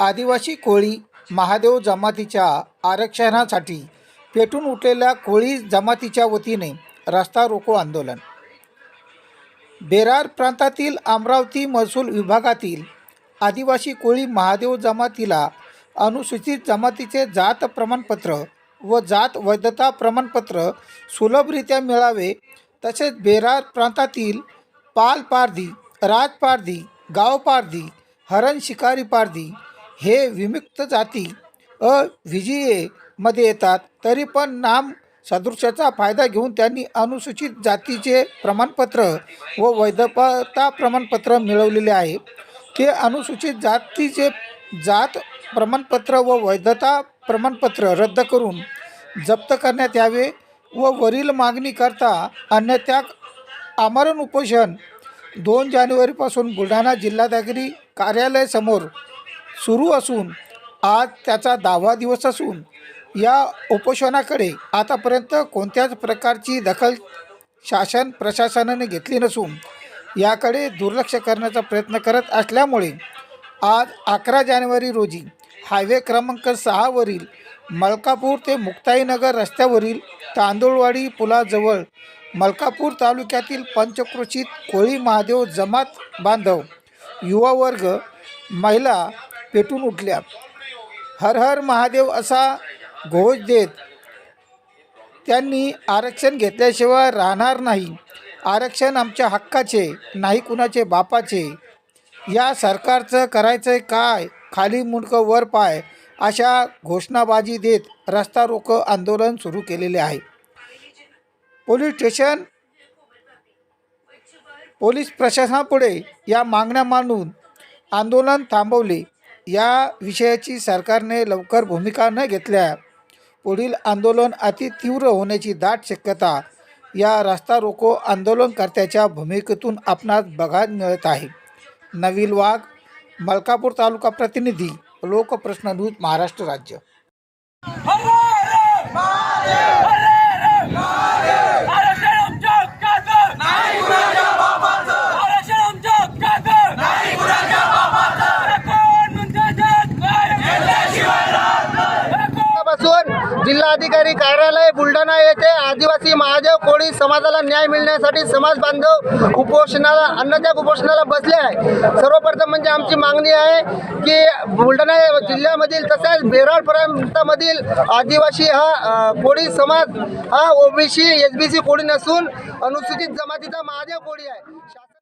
आदिवासी कोळी महादेव जमातीच्या आरक्षणासाठी पेटून उठलेल्या कोळी जमातीच्या वतीने रस्ता रोको आंदोलन. बेरार प्रांतातील अमरावती महसूल विभागातील आदिवासी कोळी महादेव जमातीला अनुसूचित जमातीचे जात प्रमाणपत्र व जात वैधता प्रमाणपत्र सुलभरित्या मिळावे तसेच बेरार प्रांतातील पाल पारधी गावपारधी गाव पारधी हरण शिकारी पारधी हे विमुक्त जाती अ व्ही येतात तरी पण नाम सदृश्याचा फायदा घेऊन त्यांनी अनुसूचित जातीचे प्रमाणपत्र व वैधता प्रमाणपत्र मिळवलेले आहे. ते अनुसूचित जातीचे जात प्रमाणपत्र व वैधता प्रमाणपत्र रद्द करून जप्त करण्यात यावे व वरील मागणीकरता अन्यथा आमरण उपोषण दोन जानेवारीपासून बुलढाणा जिल्हाधिकारी कार्यालयासमोर सुरू असून आज त्याचा दहावा दिवस असून या उपोषणाकडे आतापर्यंत कोणत्याच प्रकारची दखल शासन प्रशासनाने घेतली नसून याकडे दुर्लक्ष करण्याचा प्रयत्न करत असल्यामुळे आज अकरा जानेवारी रोजी हायवे क्रमांक सहावरील मलकापूर ते मुक्ताईनगर रस्त्यावरील तांदूळवाडी पुलाजवळ मलकापूर तालुक्यातील पंचक्रोशीत कोळी महादेव जमात बांधव युवा वर्ग महिला पेटून उठल्या. हर हर महादेव असा घोष देत त्यांनी आरक्षण घेतल्याशिवाय राहणार नाही. आरक्षण आमच्या हक्काचे नाही कुणाचे बापाचे. या सरकारचं करायचं काय? खाली मुंडकं वर पाय अशा घोषणाबाजी देत रस्ता रोको आंदोलन सुरू केलेले आहे. पोलीस स्टेशन पोलीस प्रशासनापुढे या मागण्या मांडून आंदोलन थांबवले. या विषयाची सरकारने लवकर भूमिका न घेतल्या पुढील आंदोलन अति तीव्र होण्याची दाट शक्यता या रस्ता रोको आंदोलनकर्त्याच्या भूमिकेतून आपणास बघायला मिळत आहे. नवील वाघ मलकापूर तालुका प्रतिनिधी लोकप्रश्न न्यूज महाराष्ट्र राज्य आरक्षण आमच्या हक्काचं नाही कुणाच्या बापाचं आरक्षण आमच्या हक्काचं नाही कुणाच्या बापाचं कोण म्हणते जग काय घेतल्याशिवायपासून जिल्हाधिकारी कार्यालय बुलढाणा येथे आदिवासी महादेव कोळी समाजाला न्याय मिळण्यासाठी समाज बांधव उपोषणाला अन्नत्याग उपोषणाला बसले आहे. सर्वप्रथम म्हणजे आमची मागणी आहे की बुलढाणा जिल्ह्यामधील तसेच बेराळ प्रांतामधील आदिवासी हा कोळी समाज हा ओबीसी एस बी सी कोळी नसून अनुसूचित जमातीचा महादेव कोळी आहे.